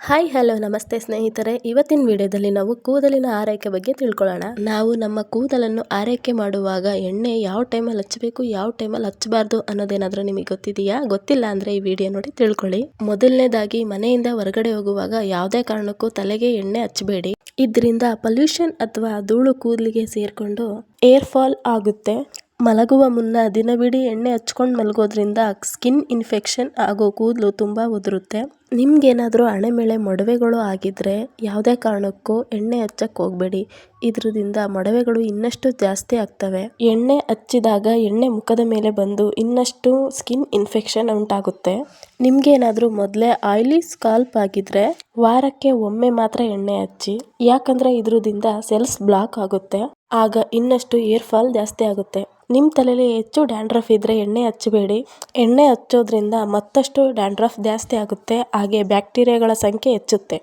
Hi, hello, ನಮಸ್ತೆ ಸ್ನೇಹಿತರೆ. ಇವತ್ತಿನ ವಿಡಿಯೋದಲ್ಲಿ ನಾವು ಕೂದಲಿನ ಆರೈಕೆ ಬಗ್ಗೆ ತಿಳ್ಕೊಳ್ಳೋಣ. ನಾವು ನಮ್ಮ ಕೂದಲನ್ನು ಆರೈಕೆ ಮಾಡುವಾಗ ಎಣ್ಣೆ ಯಾವ ಟೈಮಲ್ಲಿ ಹಚ್ಚಬೇಕು, ಯಾವ ಟೈಮಲ್ಲಿ ಹಚ್ಚಬಾರ್ದು ಅನ್ನೋದೇನಾದರೂ ನಿಮಗೆ ಗೊತ್ತಿದೆಯಾ? ಗೊತ್ತಿಲ್ಲ ಅಂದರೆ ಈ ವಿಡಿಯೋ ನೋಡಿ ತಿಳ್ಕೊಳ್ಳಿ. ಮೊದಲನೇದಾಗಿ, ಮನೆಯಿಂದ ಹೊರಗಡೆ ಹೋಗುವಾಗ ಯಾವುದೇ ಕಾರಣಕ್ಕೂ ತಲೆಗೆ ಎಣ್ಣೆ ಹಚ್ಚಬೇಡಿ. ಇದರಿಂದ ಪೊಲ್ಯೂಷನ್ ಅಥವಾ ಧೂಳು ಕೂದಲಿಗೆ ಸೇರಿಕೊಂಡು ಏರ್ ಫಾಲ್ ಆಗುತ್ತೆ. ಮಲಗುವ ಮುನ್ನ ದಿನವಿಡೀ ಎಣ್ಣೆ ಹಚ್ಕೊಂಡು ಮಲಗೋದ್ರಿಂದ ಸ್ಕಿನ್ ಇನ್ಫೆಕ್ಷನ್ ಹಾಗೂ ಕೂದಲು ತುಂಬ ಉದುರುತ್ತೆ. ನಿಮ್ಗೇನಾದರೂ ಹಣೆ ಮೇಲೆ ಮೊಡವೆಗಳು ಆಗಿದ್ರೆ ಯಾವುದೇ ಕಾರಣಕ್ಕೂ ಎಣ್ಣೆ ಹಚ್ಚಕ್ಕೆ ಹೋಗಬೇಡಿ. ಇದರಿಂದ ಮೊಡವೆಗಳು ಇನ್ನಷ್ಟು ಜಾಸ್ತಿ ಆಗ್ತವೆ. ಎಣ್ಣೆ ಹಚ್ಚಿದಾಗ ಎಣ್ಣೆ ಮುಖದ ಮೇಲೆ ಬಂದು ಇನ್ನಷ್ಟು ಸ್ಕಿನ್ ಇನ್ಫೆಕ್ಷನ್ ಉಂಟಾಗುತ್ತೆ. ನಿಮ್ಗೇನಾದರೂ ಮೊದಲೇ ಆಯಿಲಿ ಸ್ಕಾಲ್ಪ್ ಆಗಿದ್ರೆ ವಾರಕ್ಕೆ ಒಮ್ಮೆ ಮಾತ್ರ ಎಣ್ಣೆ ಹಚ್ಚಿ. ಯಾಕಂದ್ರೆ ಇದರಿಂದ ಸೆಲ್ಸ್ ಬ್ಲಾಕ್ ಆಗುತ್ತೆ. ಆಗ ಇನ್ನಷ್ಟು ಏರ್ ಫಾಲ್ ಜಾಸ್ತಿ ಆಗುತ್ತೆ. ನಿಮ್ಮ ತಲೆಯಲ್ಲಿ ಹೆಚ್ಚು ಡ್ಯಾಂಡ್ರಫ್ ಇದ್ರೆ ಎಣ್ಣೆ ಹಚ್ಚಬೇಡಿ. ಎಣ್ಣೆ ಹಚ್ಚೋದ್ರಿಂದ ಮತ್ತಷ್ಟು ಡ್ಯಾಂಡ್ರಫ್ ಜಾಸ್ತಿ ಆಗುತ್ತೆ. ಹಾಗೆ ಬ್ಯಾಕ್ಟೀರಿಯಾಗಳ ಸಂಖ್ಯೆ ಹೆಚ್ಚುತ್ತೆ.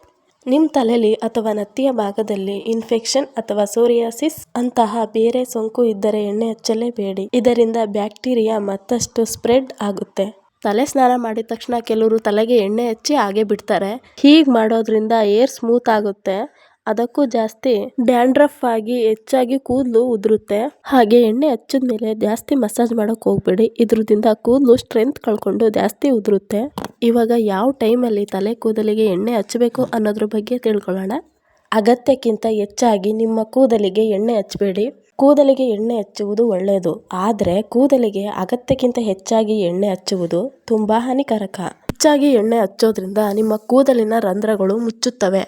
ನಿಮ್ಮ ತಲೆಯಲ್ಲಿ ಅಥವಾ ನತ್ತಿಯ ಭಾಗದಲ್ಲಿ ಇನ್ಫೆಕ್ಷನ್ ಅಥವಾ ಸೋರಿಯಾಸಿಸ್ ಅಂತಹ ಬೇರೆ ಸೋಂಕು ಇದ್ದರೆ ಎಣ್ಣೆ ಹಚ್ಚಲೇಬೇಡಿ. ಇದರಿಂದ ಬ್ಯಾಕ್ಟೀರಿಯಾ ಮತ್ತಷ್ಟು ಸ್ಪ್ರೆಡ್ ಆಗುತ್ತೆ. ತಲೆ ಸ್ನಾನ ಮಾಡಿದ ತಕ್ಷಣ ಕೆಲವರು ತಲೆಗೆ ಎಣ್ಣೆ ಹಚ್ಚಿ ಹಾಗೆ ಬಿಡ್ತಾರೆ. ಹೀಗೆ ಮಾಡೋದ್ರಿಂದ ಏರ್ ಸ್ಮೂತ್ ಆಗುತ್ತೆ. ಅದಕ್ಕೂ ಜಾಸ್ತಿ ಡ್ಯಾಂಡ್ರಫ್ ಆಗಿ ಹೆಚ್ಚಾಗಿ ಕೂದಲು ಉದುರುತ್ತೆ. ಹಾಗೆ ಎಣ್ಣೆ ಹಚ್ಚಿದ ಮೇಲೆ ಜಾಸ್ತಿ ಮಸಾಜ್ ಮಾಡಕ್ ಹೋಗ್ಬೇಡಿ. ಇದ್ರದಿಂದ ಕೂದಲು ಸ್ಟ್ರೆಂತ್ ಕಳ್ಕೊಂಡು ಜಾಸ್ತಿ ಉದುರುತ್ತೆ. ಇವಾಗ ಯಾವ ಟೈಮಲ್ಲಿ ತಲೆ ಕೂದಲಿಗೆ ಎಣ್ಣೆ ಹಚ್ಚಬೇಕು ಅನ್ನೋದ್ರ ಬಗ್ಗೆ ತಿಳ್ಕೊಳ್ಳೋಣ. ಅಗತ್ಯಕ್ಕಿಂತ ಹೆಚ್ಚಾಗಿ ನಿಮ್ಮ ಕೂದಲಿಗೆ ಎಣ್ಣೆ ಹಚ್ಚಬೇಡಿ ಕೂದಲಿಗೆ ಎಣ್ಣೆ ಹಚ್ಚುವುದು ಒಳ್ಳೆಯದು ಆದರೆ ಕೂದಲಿಗೆ ಅಗತ್ಯಕ್ಕಿಂತ ಹೆಚ್ಚಾಗಿ ಎಣ್ಣೆ ಹಚ್ಚುವುದು ತುಂಬ ಹಾನಿಕಾರಕ. ಹೆಚ್ಚಾಗಿ ಎಣ್ಣೆ ಹಚ್ಚೋದ್ರಿಂದ ನಿಮ್ಮ ಕೂದಲಿನ ರಂಧ್ರಗಳು ಮುಚ್ಚುತ್ತವೆ.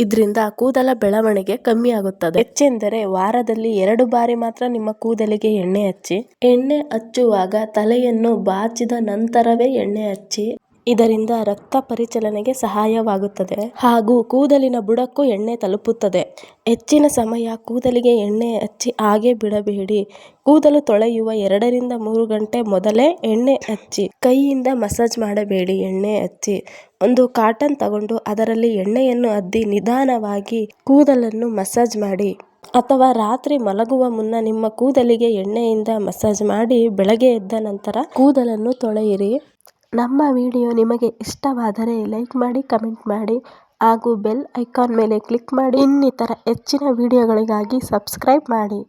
ಇದರಿಂದ ಕೂದಲ ಬೆಳವಣಿಗೆ ಕಮ್ಮಿ ಆಗುತ್ತದೆ. ಹೆಚ್ಚೆಂದರೆ ವಾರದಲ್ಲಿ ಎರಡು ಬಾರಿ ಮಾತ್ರ ನಿಮ್ಮ ಕೂದಲಿಗೆ ಎಣ್ಣೆ ಹಚ್ಚಿ, ಎಣ್ಣೆ ಹಚ್ಚುವಾಗ ತಲೆಯನ್ನು ಬಾಚಿದ ನಂತರವೇ ಎಣ್ಣೆ ಹಚ್ಚಿ ಇದರಿಂದ ರಕ್ತ ಪರಿಚಲನೆಗೆ ಸಹಾಯವಾಗುತ್ತದೆ ಹಾಗೂ ಕೂದಲಿನ ಬುಡಕ್ಕೂ ಎಣ್ಣೆ ತಲುಪುತ್ತದೆ. ಹೆಚ್ಚಿನ ಸಮಯ ಕೂದಲಿಗೆ ಎಣ್ಣೆ ಹಚ್ಚಿ ಹಾಗೆ ಬಿಡಬೇಡಿ. ಕೂದಲು ತೊಳೆಯುವ ಎರಡರಿಂದ ಮೂರು ಗಂಟೆ ಮೊದಲೇ ಎಣ್ಣೆ ಹಚ್ಚಿ, ಕೈಯಿಂದ ಮಸಾಜ್ ಮಾಡಬೇಡಿ ಎಣ್ಣೆ ಹಚ್ಚಿ. ಒಂದು ಕಾಟನ್ ತಗೊಂಡು ಅದರಲ್ಲಿ ಎಣ್ಣೆಯನ್ನು ಅದ್ದಿ ನಿಧಾನವಾಗಿ ಕೂದಲನ್ನು ಮಸಾಜ್ ಮಾಡಿ. ಅಥವಾ ರಾತ್ರಿ ಮಲಗುವ ಮುನ್ನ ನಿಮ್ಮ ಕೂದಲಿಗೆ ಎಣ್ಣೆಯಿಂದ ಮಸಾಜ್ ಮಾಡಿ ಬೆಳಗ್ಗೆ ಎದ್ದ ನಂತರ ಕೂದಲನ್ನು ತೊಳೆಯಿರಿ. ನಮ್ಮ ವಿಡಿಯೋ ನಿಮಗೆ ಇಷ್ಟವಾದರೆ ಲೈಕ್ ಮಾಡಿ, ಕಮೆಂಟ್ ಮಾಡಿ ಹಾಗೂ ಬೆಲ್ ಐಕಾನ್ ಮೇಲೆ ಕ್ಲಿಕ್ ಮಾಡಿ. ಇನ್ನಿತರ ಹೆಚ್ಚಿನ ವಿಡಿಯೋಗಳಿಗಾಗಿ ಸಬ್ಸ್ಕ್ರೈಬ್ ಮಾಡಿ.